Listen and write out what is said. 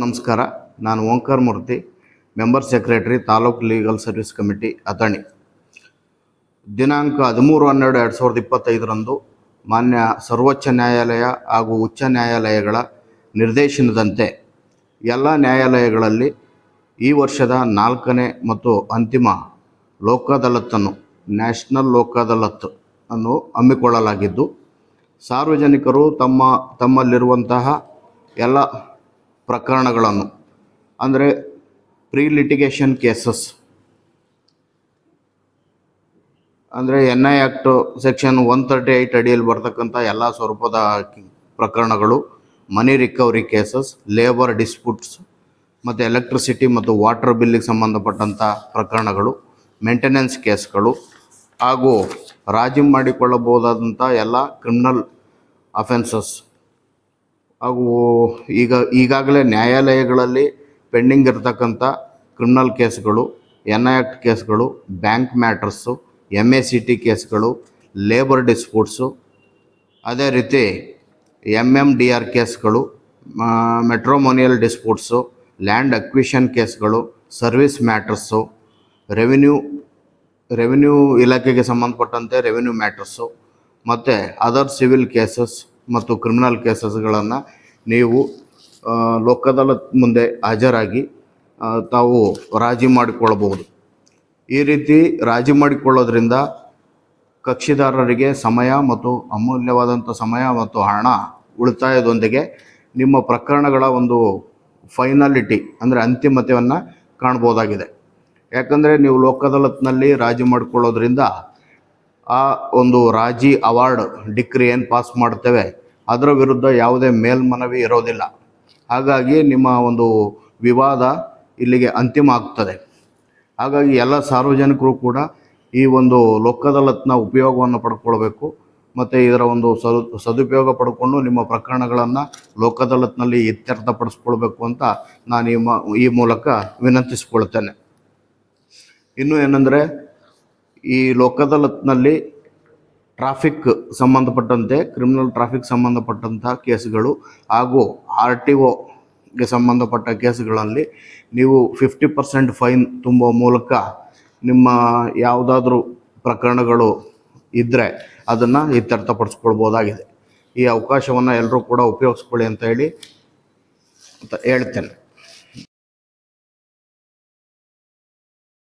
ನಮಸ್ಕಾರ. ನಾನು Omkar Murthy, member secretary, taluk legal service committee Athani. ದಿನಾಂಕ ಹದಿಮೂರು ಹನ್ನೆರಡು ಎರಡು ಸಾವಿರದ ಇಪ್ಪತ್ತೈದರಂದು ಮಾನ್ಯ ಸರ್ವೋಚ್ಚ ನ್ಯಾಯಾಲಯ ಹಾಗೂ ಉಚ್ಚ ನ್ಯಾಯಾಲಯಗಳ ನಿರ್ದೇಶನದಂತೆ ಎಲ್ಲ ನ್ಯಾಯಾಲಯಗಳಲ್ಲಿ ಈ ವರ್ಷದ ನಾಲ್ಕನೇ ಮತ್ತು ಅಂತಿಮ ಲೋಕ್ ಅದಾಲತ್ತನ್ನು ನ್ಯಾಷನಲ್ ಲೋಕ್ ಅನ್ನು ಹಮ್ಮಿಕೊಳ್ಳಲಾಗಿದ್ದು, ಸಾರ್ವಜನಿಕರು ತಮ್ಮ ತಮ್ಮಲ್ಲಿರುವಂತಹ ಎಲ್ಲ ಪ್ರಕರಣಗಳನ್ನು, ಅಂದರೆ ಪ್ರೀ ಲಿಟಿಗೇಷನ್ ಕೇಸಸ್ ಅಂದರೆ N I act section one thirty eight ಅಡಿಯಲ್ಲಿ ಬರ್ತಕ್ಕಂಥ ಎಲ್ಲ ಸ್ವರೂಪದ ಪ್ರಕರಣಗಳು money recovery cases labour disputes ಮತ್ತು ಎಲೆಕ್ಟ್ರಿಸಿಟಿ ಮತ್ತು ವಾಟರ್ ಬಿಲ್ಲಿಗೆ ಸಂಬಂಧಪಟ್ಟಂಥ ಪ್ರಕರಣಗಳು ಮೇಂಟೆನೆನ್ಸ್ ಕೇಸ್ಗಳು ಹಾಗೂ ರಾಜಿ ಮಾಡಿಕೊಳ್ಳಬಹುದಾದಂಥ ಎಲ್ಲ ಕ್ರಿಮಿನಲ್ ಅಫೆನ್ಸಸ್ ಹಾಗೂ ಈಗ ಈಗಾಗಲೇ ನ್ಯಾಯಾಲಯಗಳಲ್ಲಿ ಪೆಂಡಿಂಗ್ ಇರತಕ್ಕಂಥ ಕ್ರಿಮಿನಲ್ ಕೇಸ್ಗಳು, ಎನ್ ಐ ಆ್ಯಕ್ಟ್ ಕೇಸ್ಗಳು, bank matters M A C T ಕೇಸ್ಗಳು ಲೇಬರ್ ಡಿಸ್ಪ್ಯೂಟ್ಸು ಅದೇ ರೀತಿ ಎಂ ಎಂ ಡಿ ಆರ್ ಕೇಸ್ಗಳು ಮೆಟ್ರೋಮೋನಿಯಲ್ ಡಿಸ್ಪ್ಯೂಟ್ಸು ಲ್ಯಾಂಡ್ ಅಕ್ವಿಷನ್ ಕೇಸ್ಗಳು ಸರ್ವಿಸ್ ಮ್ಯಾಟ್ರಸ್ಸು ರೆವಿನ್ಯೂ ರೆವಿನ್ಯೂ ಇಲಾಖೆಗೆ ಸಂಬಂಧಪಟ್ಟಂತೆ ರೆವಿನ್ಯೂ ಮ್ಯಾಟ್ರಸ್ಸು ಮತ್ತು ಅದರ್ ಸಿವಿಲ್ ಕೇಸಸ್ ಮತ್ತು ಕ್ರಿಮಿನಲ್ ಕೇಸಸ್ಗಳನ್ನು ನೀವು ಲೋಕ್ ಮುಂದೆ ಹಾಜರಾಗಿ ತಾವು ರಾಜಿ ಮಾಡಿಕೊಳ್ಳಬಹುದು. ಈ ರೀತಿ ರಾಜಿ ಮಾಡಿಕೊಳ್ಳೋದ್ರಿಂದ ಕಕ್ಷಿದಾರರಿಗೆ ಸಮಯ ಮತ್ತು ಅಮೂಲ್ಯವಾದಂಥ ಸಮಯ ಮತ್ತು ಹಣ ಉಳಿತಾಯದೊಂದಿಗೆ ನಿಮ್ಮ ಪ್ರಕರಣಗಳ ಒಂದು ಫೈನಾಲಿಟಿ ಅಂದರೆ ಅಂತಿಮತೆಯನ್ನು ಕಾಣ್ಬೋದಾಗಿದೆ. ಯಾಕಂದರೆ ನೀವು ಲೋಕ್ ಅದಾಲತ್ನಲ್ಲಿ ರಾಜಿ ಮಾಡಿಕೊಳ್ಳೋದ್ರಿಂದ ಆ ಒಂದು ರಾಜಿ ಅವಾರ್ಡ್ ಡಿಕ್ರಿ ಏನು ಪಾಸ್ ಮಾಡ್ತೇವೆ. ಅದರ ವಿರುದ್ಧ ಯಾವುದೇ ಮೇಲ್ಮನವಿ ಇರೋದಿಲ್ಲ. ಹಾಗಾಗಿ ನಿಮ್ಮ ಒಂದು ವಿವಾದ ಇಲ್ಲಿಗೆ ಅಂತಿಮ ಆಗ್ತದೆ. ಹಾಗಾಗಿ ಎಲ್ಲ ಸಾರ್ವಜನಿಕರು ಕೂಡ ಈ ಒಂದು ಲೋಕದಲತ್ನ ಉಪಯೋಗವನ್ನು ಪಡ್ಕೊಳ್ಬೇಕು. ಮತ್ತು ಇದರ ಒಂದು ಸದು, ಸದುಪಯೋಗ ಪಡ್ಕೊಂಡು ನಿಮ್ಮ ಪ್ರಕರಣಗಳನ್ನು ಲೋಕದಲತ್ನಲ್ಲಿ ಇತ್ಯರ್ಥಪಡಿಸ್ಕೊಳ್ಬೇಕು ಅಂತ ನಾನು ಈ ಈ ಮೂಲಕ ವಿನಂತಿಸ್ಕೊಳ್ತೇನೆ. ಇನ್ನು ಏನಂದರೆ ಈ ಲೋಕದಲತ್ನಲ್ಲಿ ಟ್ರಾಫಿಕ್ ಸಂಬಂಧಪಟ್ಟಂತೆ, ಕ್ರಿಮಿನಲ್ ಟ್ರಾಫಿಕ್ ಸಂಬಂಧಪಟ್ಟಂತಹ ಕೇಸ್ಗಳು ಹಾಗೂ ಆರ್ ಟಿ ಒಗೆ ಸಂಬಂಧಪಟ್ಟ ಕೇಸ್ಗಳಲ್ಲಿ ನೀವು ಫಿಫ್ಟಿ ಪರ್ಸೆಂಟ್ ಫೈನ್ ತುಂಬುವ ಮೂಲಕ ನಿಮ್ಮ ಯಾವುದಾದ್ರೂ ಪ್ರಕರಣಗಳು ಇದ್ದರೆ ಅದನ್ನು ಇತ್ಯರ್ಥಪಡಿಸ್ಕೊಳ್ಬೋದಾಗಿದೆ. ಈ ಅವಕಾಶವನ್ನು ಎಲ್ಲರೂ ಕೂಡ ಉಪಯೋಗಿಸ್ಕೊಳ್ಳಿ ಅಂತ ಹೇಳಿ ಅಂತ ಹೇಳ್ತೇನೆ.